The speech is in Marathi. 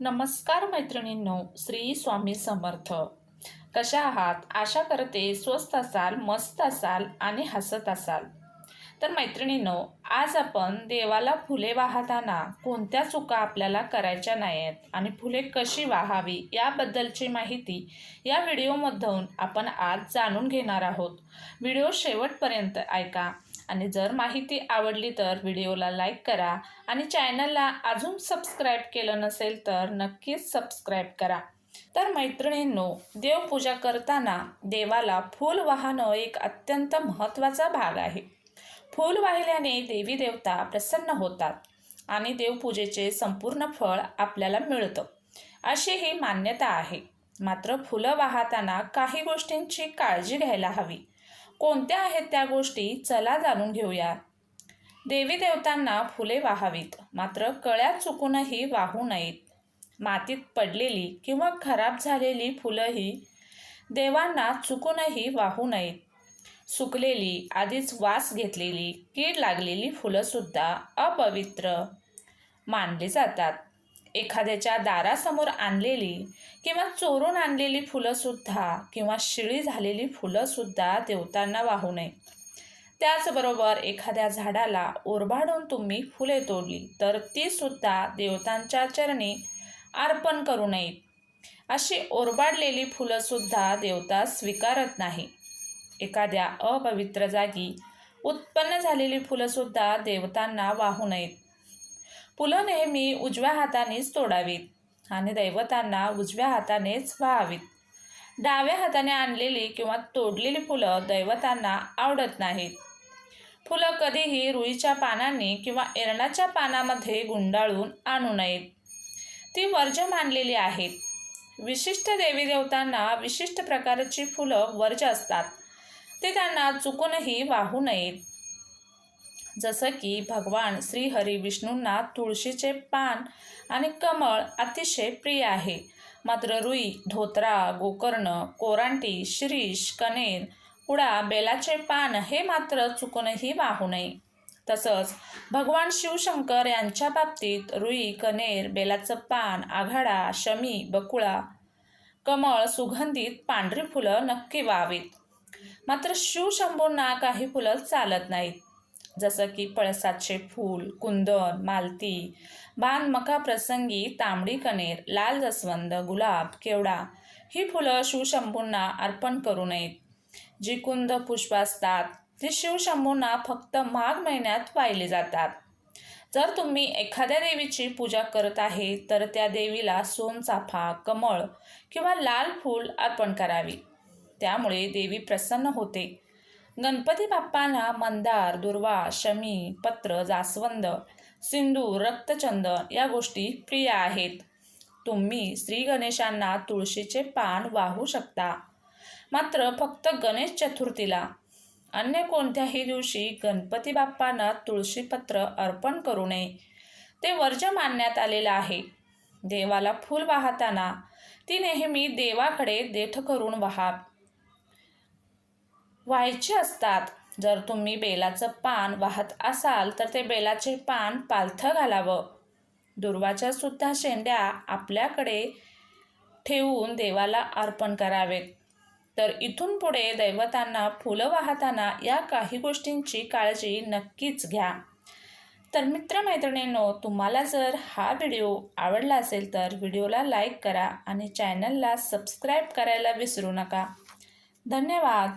नमस्कार मैत्रिणींनो श्री स्वामी समर्थ. कशा आहात? आशा करते स्वस्त असाल मस्त असाल आणि हसत असाल. तर मैत्रिणींनो आज आपण देवाला फुले वाहताना कोणत्या चुका आपल्याला करायच्या नाहीत आणि फुले कशी वाहावी याबद्दलची माहिती या व्हिडिओमधून आपण आज जाणून घेणार आहोत. व्हिडिओ शेवटपर्यंत ऐका. आणि जर माहिती आवडली तर व्हिडिओला लाईक करा आणि चॅनलला अजून सबस्क्राईब केलं नसेल तर नक्कीच सबस्क्राईब करा. तर मैत्रिणींनो देवपूजा करताना देवाला फूल वाहणं एक अत्यंत महत्त्वाचा भाग आहे. फूल वाहिल्याने देवी देवता प्रसन्न होतात आणि देवपूजेचे संपूर्ण फळ आपल्याला मिळतं. अशी ही मान्यता आहे. मात्र फुलं वाहताना काही गोष्टींची काळजी घ्यायला हवी. कोणत्या आहेत त्या गोष्टी चला जाणून घेऊया. देवी देवतांना फुले वाहावीत मात्र कळ्या चुकूनही वाहू नयेत. मातीत पडलेली किंवा खराब झालेली फुलंही देवांना चुकूनही वाहू नयेत. सुकलेली आधीच वास घेतलेली कीड लागलेली फुलंसुद्धा अपवित्र मानली जातात. एखाद्याच्या दारासमोर आणलेली किंवा चोरून आणलेली फुलंसुद्धा किंवा शिळी झालेली फुलंसुद्धा देवतांना वाहू नये. त्याचबरोबर एखाद्या झाडाला ओरबाडून तुम्ही फुले तोडली तर तीसुद्धा देवतांच्या चरणी अर्पण करू नयेत अशी ओरबाडलेली फुलंसुद्धा देवता स्वीकारत नाही. एखाद्या अपवित्र जागी उत्पन्न झालेली फुलंसुद्धा देवतांना वाहू नयेत. फुलं नेहमी उजव्या हातानेच तोडावीत आणि दैवतांना उजव्या हातानेच व्हावीत. डाव्या हाताने आणलेली किंवा तोडलेली फुलं दैवतांना आवडत नाहीत. फुलं कधीही रुईच्या पानांनी किंवा एरणाच्या पानामध्ये गुंडाळून आणू नयेत. ती वर्ज्य मानलेली आहेत. विशिष्ट देवी देवतांना विशिष्ट प्रकारची फुलं वर्ज्य असतात. ते त्यांना चुकूनही वाहू नयेत. जसं की भगवान श्रीहरी विष्णूंना तुळशीचे पान आणि कमळ अतिशय प्रिय आहे. मात्र रुई धोत्रा गोकर्ण कोरांटी शिरीष कनेर कुडा बेलाचे पान हे मात्र चुकूनही वाहू नये. तसंच भगवान शिवशंकर यांच्या बाबतीत रुई कनेर बेलाचं पान आघाडा शमी बकुळा कमळ सुगंधित पांढरी फुलं नक्की व्हावीत. मात्र शिवशंभूंना काही फुलं चालत नाहीत. जसं की पळसाचे फूल कुंदन मालती बाण मका प्रसंगी तांबडी कनेर लाल जसवंद गुलाब केवडा ही फुलं शिवशंभूंना अर्पण करू नयेत. जी कुंद पुष्प असतात ती शिवशंभूंना फक्त माघ महिन्यात वाहिली जातात. जर तुम्ही एखाद्या देवीची पूजा करत आहे तर त्या देवीला सोनचाफा कमळ किंवा लाल फूल अर्पण करावी. त्यामुळे देवी प्रसन्न होते. गणपती बाप्पाला मंदार दुर्वा शमी पत्र जास्वंद सिंदूर रक्तचंदन या गोष्टी प्रिय आहेत. तुम्ही श्री गणेशांना तुळशीचे पान वाहू शकता. मात्र फक्त गणेश चतुर्थीला. अन्य कोणत्याही दिवशी गणपती बाप्पांना तुळशीपत्र अर्पण करू नये. ते वर्ज मानण्यात आलेलं आहे. देवाला फूल वाहताना ती नेहमी देवाकडे देठ करून वाहा व्हायचे असतात. जर तुम्ही बेलाचं पान वाहत असाल तर ते बेलाचे पान पालथं घालावं. दुर्वाच्या सुद्धा शेंड्या आपल्याकडे ठेवून देवाला अर्पण करावेत. तर इथून पुढे दैवतांना फुलं वाहताना या काही गोष्टींची काळजी नक्कीच घ्या. तर मित्रमैत्रिणींनो तुम्हाला जर हा व्हिडिओ आवडला असेल तर व्हिडिओला लाईक करा आणि चॅनलला सबस्क्राईब करायला विसरू नका. धन्यवाद.